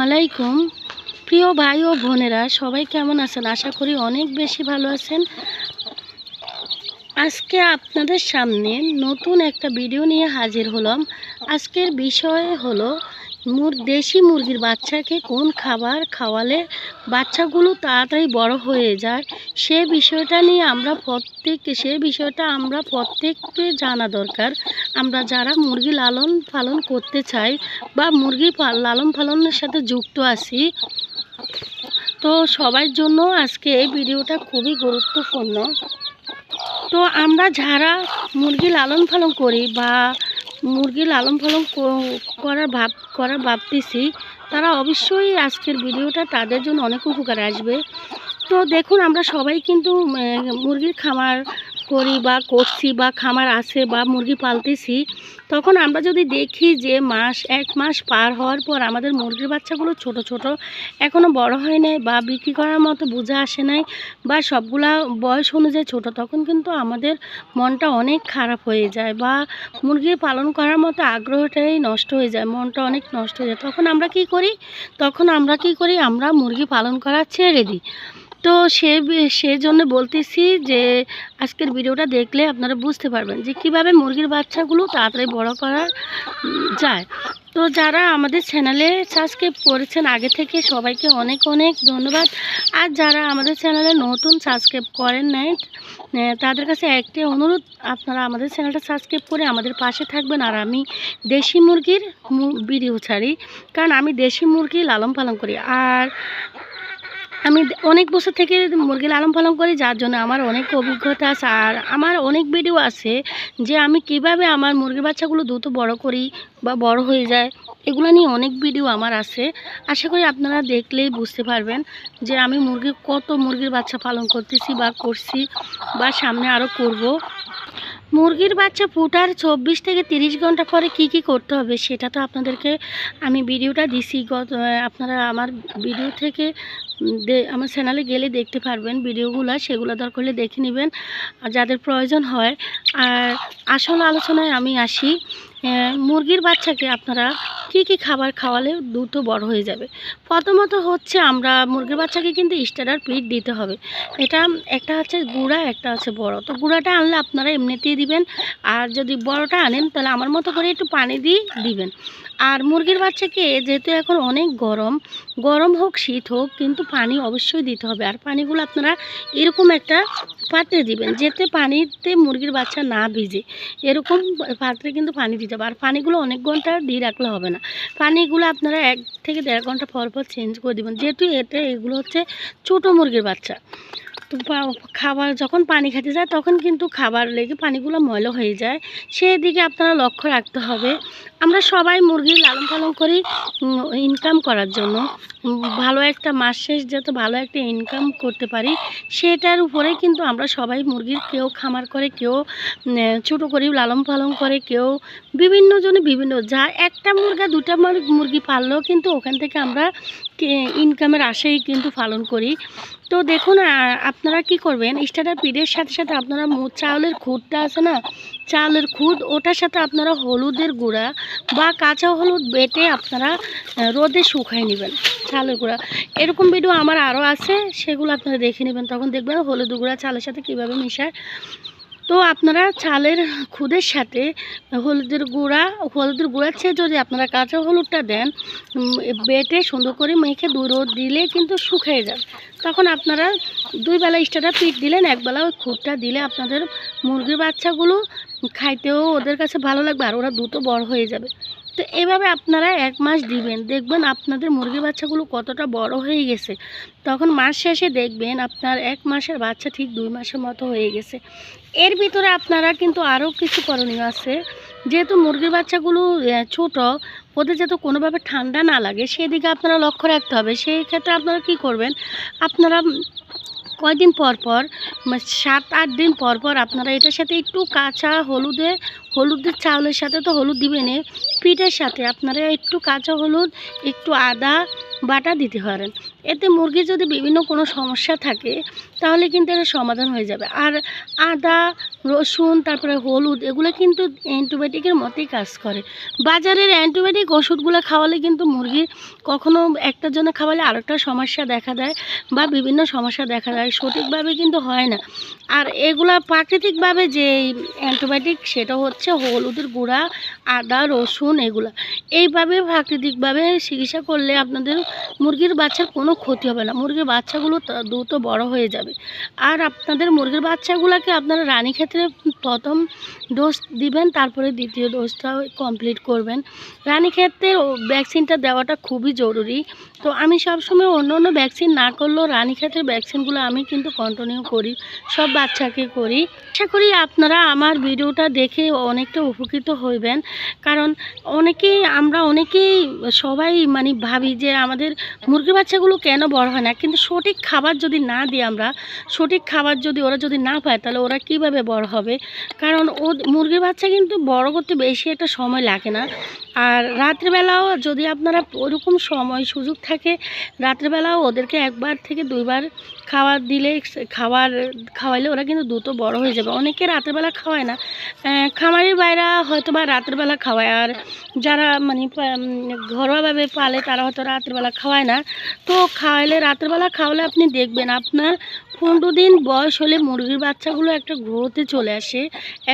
আলাইকুম। প্রিয় ভাই ও বোনেরা, সবাই কেমন আছেন? আশা করি অনেক বেশি ভালো আছেন। আজকে আপনাদের সামনে নতুন একটা ভিডিও নিয়ে হাজির হলাম। আজকের বিষয় হলো মুর, দেশি মুরগির বাচ্চাকে কোন খাবার খাওয়ালে বাচ্চাগুলো তাড়াতাড়ি বড় হয়ে যায়, সে বিষয়টা নিয়ে আমরা প্রত্যেক, সে বিষয়টা আমরা প্রত্যেককে জানা দরকার। আমরা যারা মুরগি লালন পালন করতে চাই বা মুরগি লালন পালনের সাথে যুক্ত আছি, তো সবার জন্য আজকে এই ভিডিওটা খুবই গুরুত্বপূর্ণ। তো আমরা যারা মুরগি লালন পালন করি বা মুরগি লালন পালন করার ভাব করার ভাবতেছি। তারা অবশ্যই আজকের ভিডিওটা তাদের জন্য অনেক উপকারে আসবে। তো দেখুন, আমরা সবাই কিন্তু মুরগির খামার করি বা করছি বা খামার আছে বা মুরগি পালতেছি, তখন আমরা যদি দেখি যে মাস, এক মাস পার হওয়ার পর আমাদের মুরগির বাচ্চাগুলো ছোট ছোট এখনও বড় হয় নাই বা বিক্রি করার মতো বোঝা আসে নাই বা সবগুলা বয়স অনুযায়ী ছোট, তখন কিন্তু আমাদের মনটা অনেক খারাপ হয়ে যায় বা মুরগি পালন করার মতো আগ্রহটাই নষ্ট হয়ে যায়, মনটা অনেক নষ্ট হয়ে যায়। তখন আমরা কি করি? তখন আমরা কি করি? আমরা মুরগি পালন করা ছেড়ে দিই। তো সে বি- সেজন্য বলতেছি যে আজকের ভিডিওটা দেখলে আপনারা বুঝতে পারবেন যে কীভাবে মুরগির বাচ্চাগুলো তাড়াতাড়ি বড় করা যায়। তো যারা আমাদের চ্যানেলে সাবস্ক্রাইব করেছেন, আগে থেকে সবাইকে অনেক অনেক ধন্যবাদ। আর যারা আমাদের চ্যানেলে নতুন সাবস্ক্রাইব করেন নাই তাদের কাছে একটি অনুরোধ, আপনারা আমাদের চ্যানেলটা সাবস্ক্রাইব করে আমাদের পাশে থাকবেন। আর আমি দেশি মুরগির ভিডিও ছাড়ি, কারণ আমি দেশি মুরগি লালন পালন করি। আর আমি অনেক বছর থেকে মুরগি লালন পালন করি, যার জন্য আমার অনেক অভিজ্ঞতা আছে। আর আমার অনেক ভিডিও আছে যে আমি কীভাবে আমার মুরগির বাচ্চাগুলো দ্রুত বড় করি বা বড় হয়ে যায়। এগুলো নিয়ে অনেক ভিডিও আমার আছে। আশা করি আপনারা দেখলেই বুঝতে পারবেন যে আমি মুরগি কত মুরগির বাচ্চা পালন করতেছি বা করছি বা সামনে আরও করব। মুরগির বাচ্চা ফুটার চব্বিশ থেকে তিরিশ ঘণ্টা পরে কি কি করতে হবে সেটা তো আপনাদেরকে আমি ভিডিওটা দিছি। গত আপনারা আমার ভিডিও থেকে আমার চ্যানেলে গেলে দেখতে পারবেন ভিডিওগুলো, সেগুলো দরকার হলে দেখে নেবেন, আর যাদের প্রয়োজন হয়। আর আসল আলোচনায় আমি আসি। মুরগির বাচ্চাকে আপনারা কি কি খাবার খাওয়ালে দ্রুত বড় হয়ে যাবে? প্রথমত হচ্ছে আমরা মুরগির বাচ্চাকে কিন্তু স্টার্টার পিট দিতে হবে। এটা একটা হচ্ছে গুঁড়া, একটা হচ্ছে বড়। তো গুঁড়াটা আনলে আপনারা এমনিতেই দিবেন। আর যদি বড়টা আনেন, তাহলে আমার মতো করে একটু পানি দিয়ে দিবেন। আর মুরগির বাচ্চাকে যেহেতু এখন অনেক গরম গরম হোক, শীত হোক, কিন্তু পানি অবশ্যই দিতে হবে। আর পানিগুলো আপনারা এরকম একটা পাত্রে দিবেন, যাতে পানিতে মুরগির বাচ্চা না ভিজে। এরকম পাত্রে কিন্তু পানি দিতে হবে। আর পানিগুলো অনেক ঘণ্টা দিয়ে রাখলে হবে না। পানিগুলো আপনারা এক থেকে দেড় ঘণ্টা পর পর চেঞ্জ করে দেবেন। যেহেতু এতে এগুলো হচ্ছে ছোটো মুরগির বাচ্চা। তো খাবার যখন পানি খেতে যায়, তখন কিন্তু খাবার লেগে পানিগুলো ময়লা হয়ে যায়। সেদিকে আপনারা লক্ষ্য রাখতে হবে, আমরা সবাই মুরগি লালন পালন করি ইনকাম করার জন্য। ভালো একটা মাস শেষ যাতে ভালো একটা ইনকাম করতে পারি, সেটার উপরে কিন্তু আমরা সবাই মুরগির কেউ খামার করে, কেউ ছোটো করে লালন পালন করে, কেউ বিভিন্ন জনে বিভিন্ন, যা একটা মুরগা, দুটা মুরগি পাললেও কিন্তু ওখান থেকে আমরা ইনকামের আশাই কিন্তু পালন করি। তো দেখুন আপনারা কি করবেন? স্টার্টার পিডের সাথে সাথে আপনারা চাউলের খুঁটটা আছে না? চালের খুঁদ, ওটার সাথে আপনারা হলুদের গুঁড়া বা কাঁচা হলুদ বেটে আপনারা রোদে শুকাই নেবেন চালের গুঁড়া। এরকম ভিডিও আমার আরও আছে, সেগুলো আপনারা দেখে নেবেন। তখন দেখবেন হলুদ গুঁড়া চালের সাথে কীভাবে মিশায়। তো আপনারা চালের খুদের সাথে হলুদের গুঁড়া, হলুদের গুঁড়ার ছেড়ে যদি আপনারা কাঁচা হলুদটা দেন বেটে সুন্দর করে মেখে দুই রোদ দিলে কিন্তু শুকিয়ে যাবে। তখন আপনারা দুই বেলা স্টাটা পিট দিলেন একবেলা ওই খুদটা দিলে আপনাদের মুরগির বাচ্চাগুলো খাইতেও ওদের কাছে ভালো লাগবে আর ওরা দ্রুত বড় হয়ে যাবে। তো এভাবে আপনারা এক মাস দিবেন। দেখবেন আপনাদের মুরগির বাচ্চাগুলো কতটা বড় হয়ে গেছে। তখন মাস শেষে দেখবেন আপনার এক মাসের বাচ্চা ঠিক দুই মাসের মতো হয়ে গেছে। এর ভিতরে আপনারা কিন্তু আরও কিছু করণীয় আছে। যেহেতু মুরগির বাচ্চাগুলো ছোট, ওদের যাতে কোনোভাবে ঠান্ডা না লাগে, সেদিকে আপনারা লক্ষ্য রাখতে হবে। সেই ক্ষেত্রে আপনারা কি করবেন? আপনারা কয়দিন পর পর সাত, আট দিন পর পর আপনারা এটার সাথে একটু কাঁচা হলুদে, হলুদের চাউলের সাথে তো হলুদ দিবেনই, পিঠের সাথে আপনারা একটু কাঁচা হলুদ, একটু আদা বাটা দিতে পারেন। এতে মুরগির যদি বিভিন্ন কোনো সমস্যা থাকে, তাহলে কিন্তু এটা সমাধান হয়ে যাবে। আর আদা, রসুন, তারপরে হলুদ, এগুলো কিন্তু অ্যান্টিবায়োটিকের মতোই কাজ করে। বাজারের অ্যান্টিবায়োটিক ওষুধগুলো খাওয়ালে কিন্তু মুরগির কখনো একটার জন্য খাওয়ালে আরেকটা সমস্যা দেখা দেয় বা বিভিন্ন সমস্যা দেখা দেয়। সঠিকভাবে কিন্তু হয় না। আর এগুলা প্রাকৃতিকভাবে যে অ্যান্টিবায়োটিক, সেটা হচ্ছে হলুদের গুঁড়া, আদা, রসুন, এগুলা। এইভাবে প্রাকৃতিকভাবে চিকিৎসা করলে আপনাদের মুরগির বাচ্চার কোনো ক্ষতি হবে না। মুরগির বাচ্চাগুলো দ্রুত বড় হয়ে যাবে। আর আপনাদের মুরগির বাচ্চাগুলোকে আপনারা রানী ক্ষেত্রে প্রথম ডোজ দিবেন, তারপরে দ্বিতীয় ডোজটা কমপ্লিট করবেন। রানী ক্ষেত্রের ভ্যাকসিনটা দেওয়াটা খুবই জরুরি। তো আমি সবসময় অন্য অন্য ভ্যাকসিন না করলেও রানী ক্ষেত্রের ভ্যাকসিনগুলো আমি কিন্তু কন্টিনিউ করি, সব বাচ্চাকে করি। আশা করি আপনারা আমার ভিডিওটা দেখে অনেকটা উপকৃত হইবেন, কারণ অনেকেই, আমরা অনেকেই সবাই মানে ভাবি যে আমাদের মুরগির বাচ্চাগুলো কেন বড় হয় না, কিন্তু সঠিক খাবার যদি না দিই আমরা, সঠিক খাবার যদি ওরা যদি না পায়, তাহলে ওরা কীভাবে বড় হবে? কারণ ও মুরগির বাচ্চা কিন্তু বড় করতে বেশি একটা সময় লাগে না। আর রাত্রিবেলাও যদি আপনারা ওরকম সময় সুযোগ থাকে। রাত্রেবেলাও ওদেরকে একবার থেকে দুইবার খাবার দিলে খাবার খাওয়াইলে ওরা কিন্তু দ্রুত বড় হয়ে যাবে। অনেকে রাত্রেবেলা খাওয়ায় না। খামারের বাইরা হয়তো বা রাত্রেবেলা খাওয়ায়। আর যারা মানে ঘরোয়াভাবে পালে তারা হয়তো রাত্রেবেলা খাওয়ায় না। তো খাওয়াইলে রাত্রেবেলা খাওয়ালে আপনি দেখবেন আপনার পনেরো দিন বয়স হলে মুরগির বাচ্চাগুলো একটা গ্রোথে চলে আসে।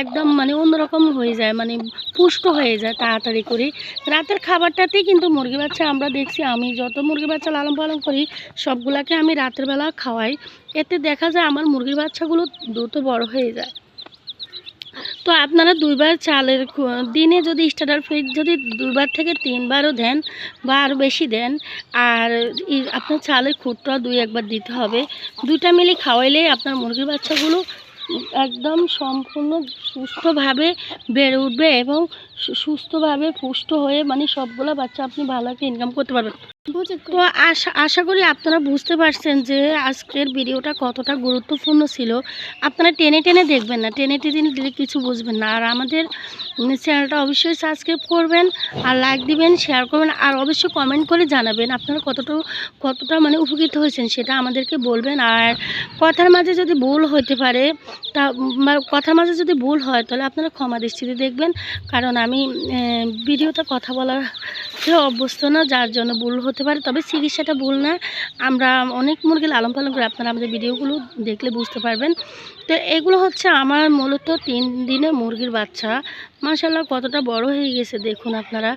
একদম মানে অন্যরকম হয়ে যায় মানে পুষ্ট হয়ে যায় তাড়াতাড়ি করে। রাতের খাবারটাতেই কিন্তু মুরগি বাচ্চা আমরা দেখছি, আমি যত মুরগি বাচ্চা লালন পালন করি, সবগুলাকে আমি রাতের বেলা খাওয়াই। এতে দেখা যায় আমার মুরগির বাচ্চাগুলো দ্রুত বড় হয়ে যায়। তো আপনারা দুইবার চালের দিনে যদি স্টার্টার ফিড যদি দুইবার থেকে তিনবারও দেন বা আরও বেশি দেন, আর আপনার চালের খুঁটটা দুই একবার দিতে হবে। দুইটা মিলে খাওয়াইলে আপনার মুরগির বাচ্চাগুলো একদম সম্পূর্ণ সুস্থভাবে বেড়ে উঠবে এবং সুস্থভাবে পুষ্ট হয়ে মানে সবগুলো বাচ্চা আপনি ভালো একটা ইনকাম করতে পারবেন। তো আশা আশা করি আপনারা বুঝতে পারছেন যে আজকের ভিডিওটা কতটা গুরুত্বপূর্ণ ছিল। আপনারা টেনে টেনে দেখবেন না, টেনে টেনে দিলে কিছু বুঝবেন না। আর আমাদের চ্যানেলটা অবশ্যই সাবস্ক্রাইব করবেন আর লাইক দিবেন, শেয়ার করবেন আর অবশ্যই কমেন্ট করে জানাবেন আপনারা কতটা কতটা মানে উপকৃত হয়েছেন সেটা আমাদেরকে বলবেন। আর কথার মাঝে যদি ভুল হতে পারে, তা কথার মাঝে যদি ভুল হয়, তাহলে আপনারা ক্ষমা দৃষ্টিতে দেখবেন। কারণ আমি ভিডিওতে কথা বলার অভ্যস্ত না যার জন্য ভুল হতে পারে। তবে চিকিৎসাটা ভুল না। আমরা অনেক মুরগি লালন পালন করে আপনারা আমাদের ভিডিওগুলো দেখলে বুঝতে পারবেন। তো এগুলো হচ্ছে আমার মূলত তিন দিনে মুরগির বাচ্চা। মাশাল্লাহ কতটা বড় হয়ে গেছে দেখুন আপনারা।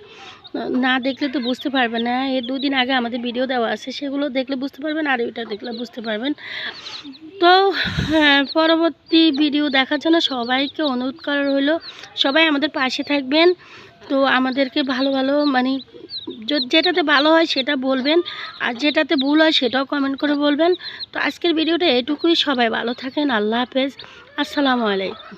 না দেখলে তো বুঝতে পারবেন না। এর দুদিন আগে আমাদের ভিডিও দেওয়া আছে সেগুলো দেখলে বুঝতে পারবেন আর এটা দেখলে বুঝতে পারবেন। তো হ্যাঁ, পরবর্তী ভিডিও দেখার জন্য সবাইকে অনুরোধ করা হলো সবাই আমাদের পাশে থাকবেন। তো আমাদেরকে ভালো ভালো মানে যেটাতে ভালো হয় সেটা বলবেন, আর যেটাতে ভুল হয় সেটাও কমেন্ট করে বলবেন। তো আজকের ভিডিওটা এটুকুই। সবাই ভালো থাকেন। আল্লাহ হাফেজ। আসসালামু আলাইকুম।